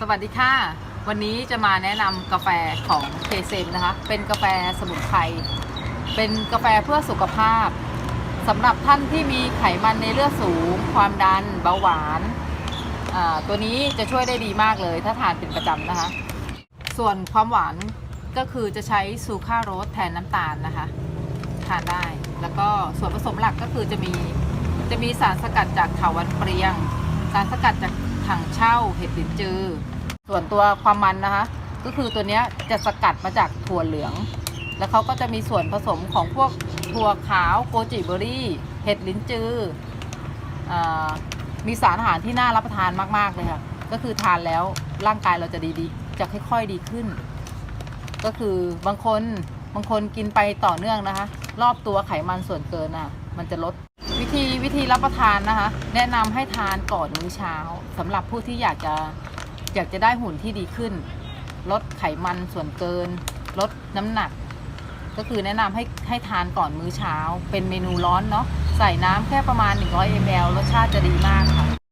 สวัสดีค่ะ วันนี้จะมาแนะนำกาแฟของเคเซนนะคะ เป็นกาแฟสมุนไพร เป็นกาแฟเพื่อสุขภาพสำหรับท่านที่มีไขมันในเลือดสูง ความดัน เบาหวานอ่าตัวนี้จะช่วยได้ดีมากเลย ถ้าทานเป็นประจำนะคะ ส่วนความหวานก็คือจะใช้ซูคราโรสแทนน้ำตาลนะคะ ทานได้ แล้วก็ส่วนผสมหลักก็คือจะมีจะมีสารสกัดจากเถาวัลย์เปรียง สารสกัดจาก ถังเช่าเห็ดลินจือ ส่วนตัวความมันนะคะ ก็คือตัวนี้จะสกัดมาจากถั่วเหลือง แล้วเขาก็จะมีส่วนผสมของพวกถั่วขาวโกจิเบอรี่ เห็ดลินจืออมีสารอาหารที่น่ารับประทานมาก ๆ เลยค่ะ ก็คือทานแล้วร่างกายเราจะดีดีจะค่อย ๆ ดีขึ้น ก็คือบางคนบางคนกินไปต่อเนื่องนะคะ รอบตัวไขมันส่วนเกินอะ มันจะลด วิธีวิธีรับประทานนะคะ แนะนำให้ทานก่อนมื้อเช้าสำหรับผู้ที่อยากจะอยากจะได้หุ่นที่ดีขึ้น ลดไขมันส่วนเกิน ลดน้ำหนัก ก็คือแนะนำให้ให้ทานก่อนมื้อเช้า เป็นเมนูร้อนเนาะใส่น้ำแค่ประมาณ 100 ml รสชาติจะดีมากค่ะ